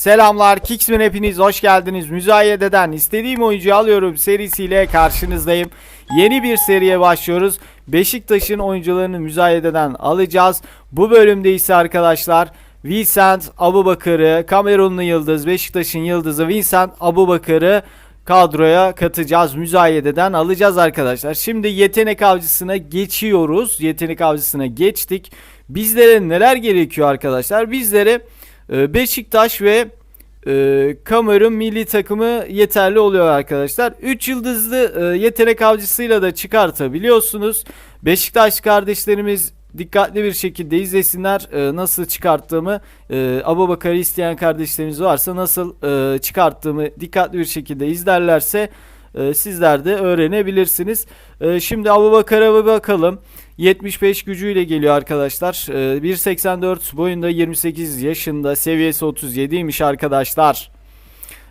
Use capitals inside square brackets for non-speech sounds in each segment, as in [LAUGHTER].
Selamlar Kicksman hepiniz hoş geldiniz. Müzayededen istediğim oyuncuyu alıyorum serisiyle karşınızdayım. Yeni bir seriye başlıyoruz. Beşiktaş'ın oyuncularını müzayededen alacağız. Bu bölümde ise arkadaşlar Vincent Abubakar'ı, Kamerunlu Yıldız, Beşiktaş'ın yıldızı Vincent Abubakar'ı kadroya katacağız. Müzayededen alacağız arkadaşlar. Şimdi yetenek avcısına geçiyoruz. Yetenek avcısına geçtik. Bizlere neler gerekiyor arkadaşlar? Bizlere Beşiktaş ve e, milli takımı yeterli oluyor arkadaşlar. 3 yıldızlı e, yetenek avcısıyla da çıkartabiliyorsunuz. Beşiktaş kardeşlerimiz dikkatli bir şekilde izlesinler e, nasıl çıkarttığımı. E, Abubakar'ı isteyen kardeşlerimiz varsa nasıl e, çıkarttığımı dikkatli bir şekilde izlerlerse e, sizler de öğrenebilirsiniz. E, şimdi Abubakar'a bir bakalım. 75 gücüyle geliyor arkadaşlar. Ee, 1.84 boyunda 28 yaşında seviyesi 37'ymiş arkadaşlar.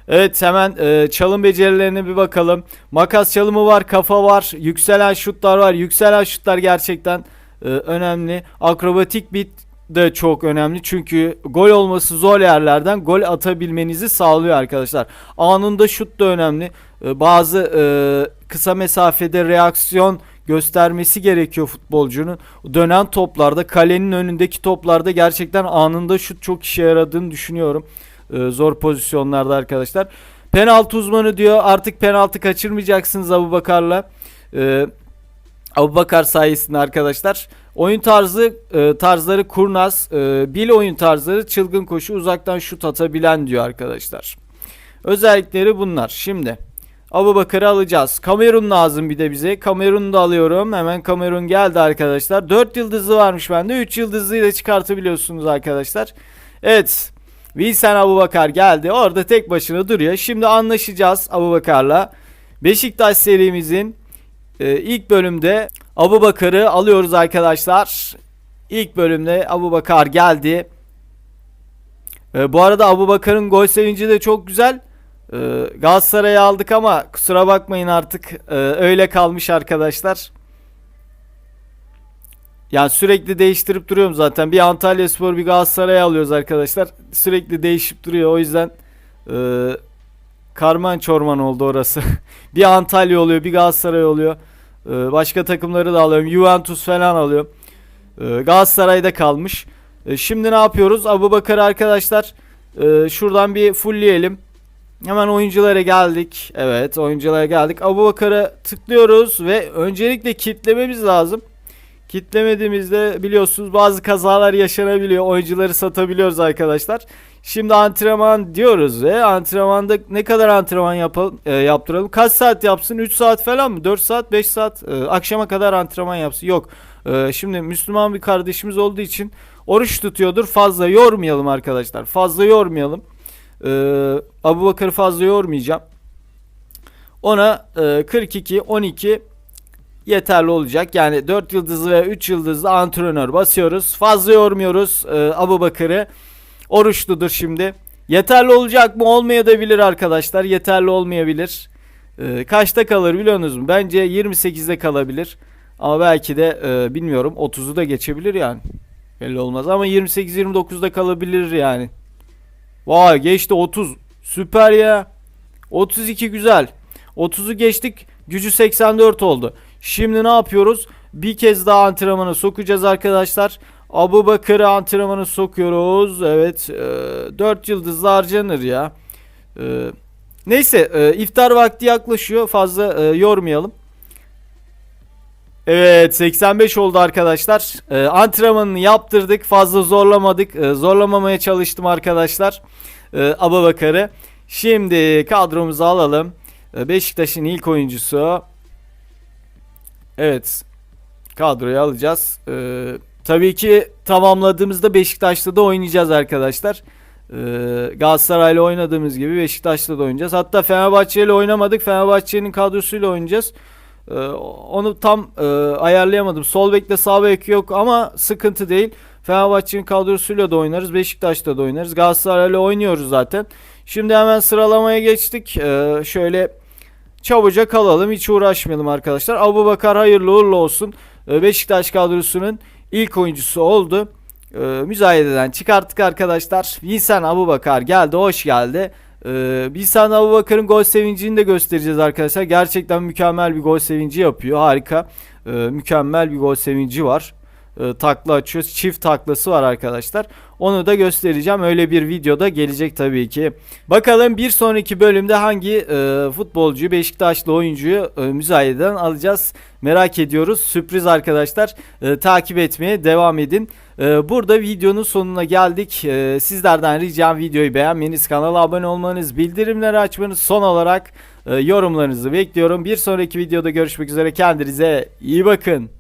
Evet hemen e, çalım becerilerine bir bakalım. Makas çalımı var, kafa var, yükselen şutlar var. Yükselen şutlar gerçekten e, önemli. Akrobatik bit de çok önemli çünkü gol olması zor yerlerden gol atabilmenizi sağlıyor arkadaşlar. Anında şut da önemli. E, bazı e, kısa mesafede reaksiyon göstermesi gerekiyor futbolcunun. Dönen toplarda, kalenin önündeki toplarda gerçekten anında şut çok işe yaradığını düşünüyorum. Ee, zor pozisyonlarda arkadaşlar. Penaltı uzmanı diyor artık penaltı kaçırmayacaksınız Abubakar'la. Ee, Abubakar sayesinde arkadaşlar. Oyun tarzı e, tarzları kurnaz, e, bil oyun tarzları çılgın koşu, uzaktan şut atabilen diyor arkadaşlar. Özellikleri bunlar. Şimdi Abu Bakar'ı alacağız. Kamerun lazım bir de bize. Kamerun'u da alıyorum. Hemen Kamerun geldi arkadaşlar. 4 yıldızlı varmış bende. 3 yıldızlıyı da çıkartabiliyorsunuz arkadaşlar. Evet. Vincent Abu Bakar geldi. Orada tek başına duruyor. Şimdi anlaşacağız Abu Bakar'la. Beşiktaş serimizin e, ilk bölümde Abu Bakar'ı alıyoruz arkadaşlar. İlk bölümde Abu Bakar geldi. E, bu arada Abu Bakar'ın gol sevinci de çok güzel. Ee, Galatasaray'ı aldık ama kusura bakmayın artık ee, öyle kalmış arkadaşlar. Yani sürekli değiştirip duruyorum zaten. Bir Antalya Spor bir Galatasaray'ı alıyoruz arkadaşlar. Sürekli değişip duruyor. O yüzden ee, karman çorman oldu orası. [LAUGHS] bir Antalya oluyor bir Galatasaray oluyor. Ee, başka takımları da alıyorum. Juventus falan alıyorum. Ee, Galatasaray'da kalmış. Ee, şimdi ne yapıyoruz? Abu Bakar arkadaşlar ee, şuradan bir fullleyelim. Hemen oyunculara geldik. Evet oyunculara geldik. Abu Bakar'a tıklıyoruz ve öncelikle kitlememiz lazım. Kitlemediğimizde biliyorsunuz bazı kazalar yaşanabiliyor. Oyuncuları satabiliyoruz arkadaşlar. Şimdi antrenman diyoruz ve antrenmanda ne kadar antrenman yapalım, e, yaptıralım? Kaç saat yapsın? 3 saat falan mı? 4 saat, 5 saat? E, akşama kadar antrenman yapsın. Yok. E, şimdi Müslüman bir kardeşimiz olduğu için oruç tutuyordur. Fazla yormayalım arkadaşlar. Fazla yormayalım. Ee, Abu Bakır'ı fazla yormayacağım. Ona e, 42 12 yeterli olacak. Yani 4 yıldızlı ve 3 yıldızlı antrenör basıyoruz. Fazla yormuyoruz e, Abu Bakır'ı. Oruçludur şimdi. Yeterli olacak mı? Olmayabilir arkadaşlar. Yeterli olmayabilir. E, kaçta kalır biliyorsunuz mu? Bence 28'de kalabilir. Ama belki de e, bilmiyorum 30'u da geçebilir yani. Belli olmaz ama 28-29'da kalabilir yani. Vay geçti 30. Süper ya. 32 güzel. 30'u geçtik. Gücü 84 oldu. Şimdi ne yapıyoruz? Bir kez daha antrenmana sokacağız arkadaşlar. Abu Bakır'ı antrenmana sokuyoruz. Evet. E, 4 yıldızlı harcanır ya. E, neyse. E, iftar vakti yaklaşıyor. Fazla e, yormayalım. Evet 85 oldu arkadaşlar. Ee, antrenmanını yaptırdık. Fazla zorlamadık. Ee, zorlamamaya çalıştım arkadaşlar. Ee, Abu Bakar'ı. Şimdi kadromuzu alalım. Ee, Beşiktaş'ın ilk oyuncusu. Evet. Kadroyu alacağız. Ee, tabii ki tamamladığımızda Beşiktaş'ta da oynayacağız arkadaşlar. Ee, Galatasaray'la oynadığımız gibi Beşiktaş'ta da oynayacağız. Hatta Fenerbahçe ile oynamadık. Fenerbahçe'nin kadrosuyla oynayacağız. Ee, onu tam e, ayarlayamadım. Sol bekle sağ bek yok ama sıkıntı değil. Fenerbahçe'nin kadrosuyla da oynarız. Beşiktaş'ta da oynarız. Galatasaray'la oynuyoruz zaten. Şimdi hemen sıralamaya geçtik. Ee, şöyle çabuca kalalım. Hiç uğraşmayalım arkadaşlar. Abu Bakar hayırlı uğurlu olsun. Ee, Beşiktaş kadrosunun ilk oyuncusu oldu. e, müzayededen çıkarttık arkadaşlar. Vincent Abubakar geldi, hoş geldi. E, Vincent Abubakar'ın gol sevincini de göstereceğiz arkadaşlar. Gerçekten mükemmel bir gol sevinci yapıyor. Harika. E, mükemmel bir gol sevinci var. E, takla açıyor. Çift taklası var arkadaşlar. Onu da göstereceğim. Öyle bir videoda gelecek tabii ki. Bakalım bir sonraki bölümde hangi e, futbolcuyu, Beşiktaşlı oyuncuyu e, müzayededen alacağız. Merak ediyoruz. Sürpriz arkadaşlar. E, takip etmeye devam edin. E, burada videonun sonuna geldik. E, sizlerden ricam videoyu beğenmeniz, kanala abone olmanız, bildirimleri açmanız, son olarak e, yorumlarınızı bekliyorum. Bir sonraki videoda görüşmek üzere. Kendinize iyi bakın.